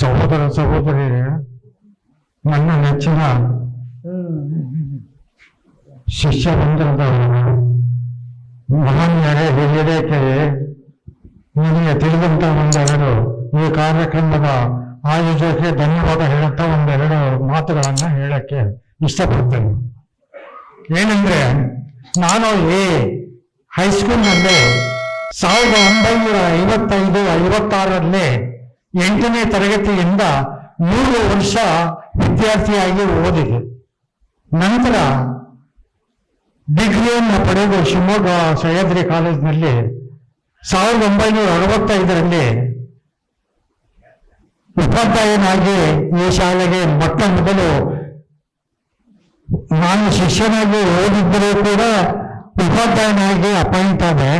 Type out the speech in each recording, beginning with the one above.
ಸಹೋದರ ಸಹೋದರಿಯರೇ, ನನ್ನ ನೆಚ್ಚಿನ ಶಿಷ್ಯ ಮಹಾನ್ ಮಹಾನ್ಯರೇ ಹಿರಿಯರೇಕೆ, ನಿಮಗೆ ತಿಳಿದಂತ ಒಂದೆರಡು, ಈ ಕಾರ್ಯಕ್ರಮದ ಆಯೋಜಕರಿಗೆ ಧನ್ಯವಾದ ಹೇಳುತ್ತಾ ಒಂದೆರಡು ಮಾತುಗಳನ್ನ ಹೇಳಕ್ಕೆ ಇಷ್ಟಪಡ್ತೇನೆ. ಏನಂದ್ರೆ, ನಾನು ಈ ಹೈಸ್ಕೂಲ್ನಲ್ಲಿ ಸಾವಿರದ ಒಂಬೈನೂರ ಐವತ್ತೈದು, ಐವತ್ತಾರರಲ್ಲಿ ಎಂಟನೇ ತರಗತಿಯಿಂದ ಮೂರು ವರ್ಷ ವಿದ್ಯಾರ್ಥಿಯಾಗಿ ಓದಿದೆ. ನಂತರ ಡಿಗ್ರಿಯನ್ನು ಪಡೆದು ಶಿವಮೊಗ್ಗ ಸಹ್ಯಾದ್ರಿ ಕಾಲೇಜಿನಲ್ಲಿ ಸಾವಿರದ ಒಂಬೈನೂರ ಅರವತ್ತೈದರಲ್ಲಿ ಉಪಾಧ್ಯಾಯನಾಗಿ ಈ ಶಾಲೆಗೆ ಮೊಟ್ಟ ಮೊದಲು ನಾನು ಶಿಷ್ಯನಾಗಿ ಓದಿದ್ದರೂ ಕೂಡ ಉಪಾಧ್ಯಾಯನಾಗಿ ಅಪಾಯಿಂಟ್ ಆದೆ.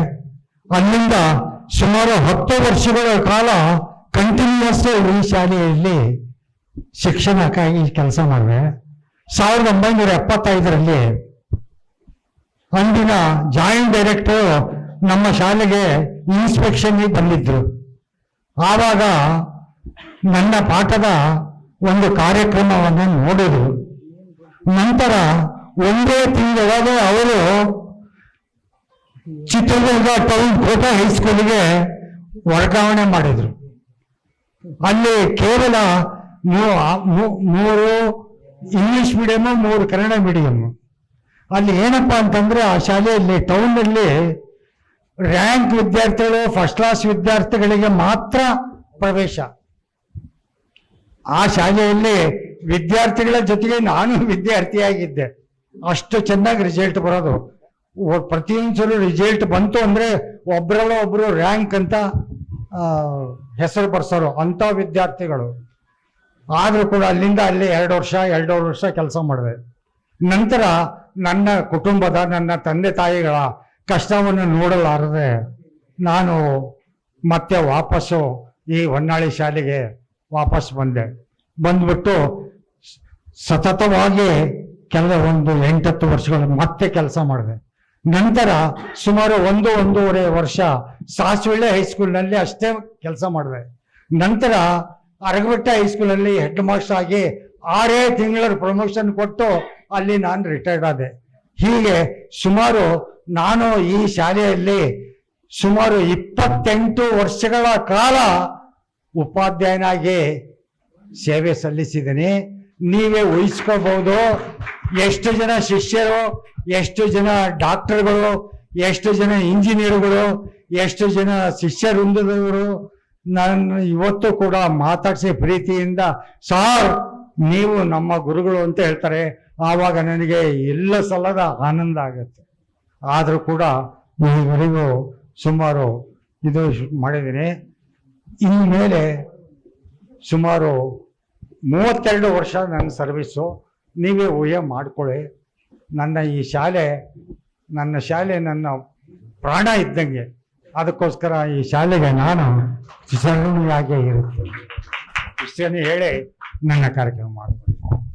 ಅಲ್ಲಿಂದ ಸುಮಾರು ಹತ್ತು ವರ್ಷಗಳ ಕಾಲ ಕಂಟಿನ್ಯೂಸ್ ಈ ಶಾಲೆಯಲ್ಲಿ ಶಿಕ್ಷಣಕ್ಕಾಗಿ ಕೆಲಸ ಮಾಡಿದೆ. ಸಾವಿರದ ಒಂಬೈನೂರ ಎಪ್ಪತ್ತೈದರಲ್ಲಿ ಅಂದಿನ ಜಾಯಿಂಟ್ ಡೈರೆಕ್ಟರ್ ನಮ್ಮ ಶಾಲೆಗೆ ಇನ್ಸ್ಪೆಕ್ಷನ್ಗೆ ಬಂದಿದ್ರು. ಆವಾಗ ನನ್ನ ಪಾಠದ ಒಂದು ಕಾರ್ಯಕ್ರಮವನ್ನು ನೋಡಿದ್ರು. ನಂತರ ಒಂದೇ ತಿಂಗಳಾಗ ಅವರು ಚಿತ್ರದುರ್ಗ ಟೌನ್ ಕೋಟಾ ಹೈಸ್ಕೂಲಿಗೆ ವರ್ಗಾವಣೆ ಮಾಡಿದ್ರು. ಅಲ್ಲಿ ಕೇವಲ ಮೂರು ಇಂಗ್ಲಿಷ್ ಮೀಡಿಯಮ್ ಮೂರು ಕನ್ನಡ ಮೀಡಿಯಮ್ ಅಲ್ಲಿ ಏನಪ್ಪ ಅಂತಂದ್ರೆ ಆ ಶಾಲೆಯಲ್ಲಿ ಟೌನ್ನಲ್ಲಿ ರ್ಯಾಂಕ್ ವಿದ್ಯಾರ್ಥಿಗಳು ಫಸ್ಟ್ ಕ್ಲಾಸ್ ವಿದ್ಯಾರ್ಥಿಗಳಿಗೆ ಮಾತ್ರ ಪ್ರವೇಶ. ಆ ಶಾಲೆಯಲ್ಲಿ ವಿದ್ಯಾರ್ಥಿಗಳ ಜೊತೆಗೆ ನಾನು ವಿದ್ಯಾರ್ಥಿಯಾಗಿದ್ದೆ. ಅಷ್ಟು ಚೆನ್ನಾಗಿ ರಿಸಲ್ಟ್ ಬರೋದು. ಪ್ರತಿಯೊಂದ್ಸಲ ಪ್ರತಿಯೊಂದು ಸಲ ರಿಸಲ್ಟ್ ಬಂತು ಅಂದ್ರೆ ಒಬ್ರಲ್ಲ ಒಬ್ರು ರ್ಯಾಂಕ್ ಅಂತ ಹೆಸರು ಬರ್ಸೋರು ಅಂಥ ವಿದ್ಯಾರ್ಥಿಗಳು. ಆದರೂ ಕೂಡ ಅಲ್ಲಿಂದ ಅಲ್ಲಿ ಎರಡು ವರ್ಷ ಎರಡೂವರೆ ವರ್ಷ ಕೆಲಸ ಮಾಡಿದೆ. ನಂತರ ನನ್ನ ಕುಟುಂಬದ, ನನ್ನ ತಂದೆ ತಾಯಿಗಳ ಕಷ್ಟವನ್ನು ನೋಡಲಾರದೆ ನಾನು ಮತ್ತೆ ವಾಪಸ್ಸು ಈ ಹೊನ್ನಾಳಿ ಶಾಲೆಗೆ ವಾಪಸ್ ಬಂದೆ. ಬಂದ್ಬಿಟ್ಟು ಸತತವಾಗಿ ಕೆಲವೊಂದು ಎಂಟತ್ತು ವರ್ಷಗಳು ಮತ್ತೆ ಕೆಲಸ ಮಾಡಿದೆ. ನಂತರ ಸುಮಾರು ಒಂದು ಒಂದೂವರೆ ವರ್ಷ ಸಾಸವಳ್ಳಿ ಹೈಸ್ಕೂಲ್ನಲ್ಲಿ ಅಷ್ಟೇ ಕೆಲಸ ಮಾಡಿದೆ. ನಂತರ ಅರಗಬೆಟ್ಟ ಹೈಸ್ಕೂಲಲ್ಲಿ ಹೆಡ್ ಮಾಸ್ಟರ್ ಆಗಿ ಆರೇ ತಿಂಗಳ ಪ್ರಮೋಷನ್ ಕೊಟ್ಟು ಅಲ್ಲಿ ನಾನು ರಿಟೈರ್ಡ್ ಆದೆ. ಹೀಗೆ ಸುಮಾರು ನಾನು ಈ ಶಾಲೆಯಲ್ಲಿ ಸುಮಾರು ಇಪ್ಪತ್ತೆಂಟು ವರ್ಷಗಳ ಕಾಲ ಉಪಾಧ್ಯಾಯನಾಗಿ ಸೇವೆ ಸಲ್ಲಿಸಿದ್ದೀನಿ ನೀವೇ ವಹಿಸ್ಕೋಬಹುದು ಎಷ್ಟು ಜನ ಶಿಷ್ಯರು, ಎಷ್ಟು ಜನ ಡಾಕ್ಟರ್ಗಳು, ಎಷ್ಟು ಜನ ಇಂಜಿನಿಯರ್ಗಳು, ಎಷ್ಟು ಜನ ಶಿಷ್ಯ ವೃಂದದವರು ನಾನು ಇವತ್ತು ಕೂಡ ಮಾತಾಡಿಸಿ ಪ್ರೀತಿಯಿಂದ, ಸಾರ್, ನೀವು ನಮ್ಮ ಗುರುಗಳು ಅಂತ ಹೇಳ್ತಾರೆ. ಆವಾಗ ನನಗೆ ಎಲ್ಲ ಸಲದ ಆನಂದ ಆಗುತ್ತೆ. ಆದರೂ ಕೂಡ ಈವರೆಗೂ ಸುಮಾರು ಇದು ಮಾಡಿದ್ದೀನಿ ಮಾಡಿದ್ದೀನಿ ಇನ್ಮೇಲೆ ಸುಮಾರು ಮೂವತ್ತೆರಡು ವರ್ಷ ನನ್ನ ಸರ್ವಿಸ್ಸು ನೀವೇ ಊಹೆ ಮಾಡಿಕೊಳ್ಳಿ. ನನ್ನ ಈ ಶಾಲೆ, ನನ್ನ ಶಾಲೆ ನನ್ನ ಪ್ರಾಣ ಇದ್ದಂಗೆ. ಅದಕ್ಕೋಸ್ಕರ ಈ ಶಾಲೆಗೆ ನಾನು ಸರಣಿಯಾಗೇ ಇರುತ್ತೇನೆ. ಇಷ್ಟನ್ನು ಹೇಳಿ ನನ್ನ ಕಾರ್ಯಕ್ರಮ ಮಾಡ್ತೀನಿ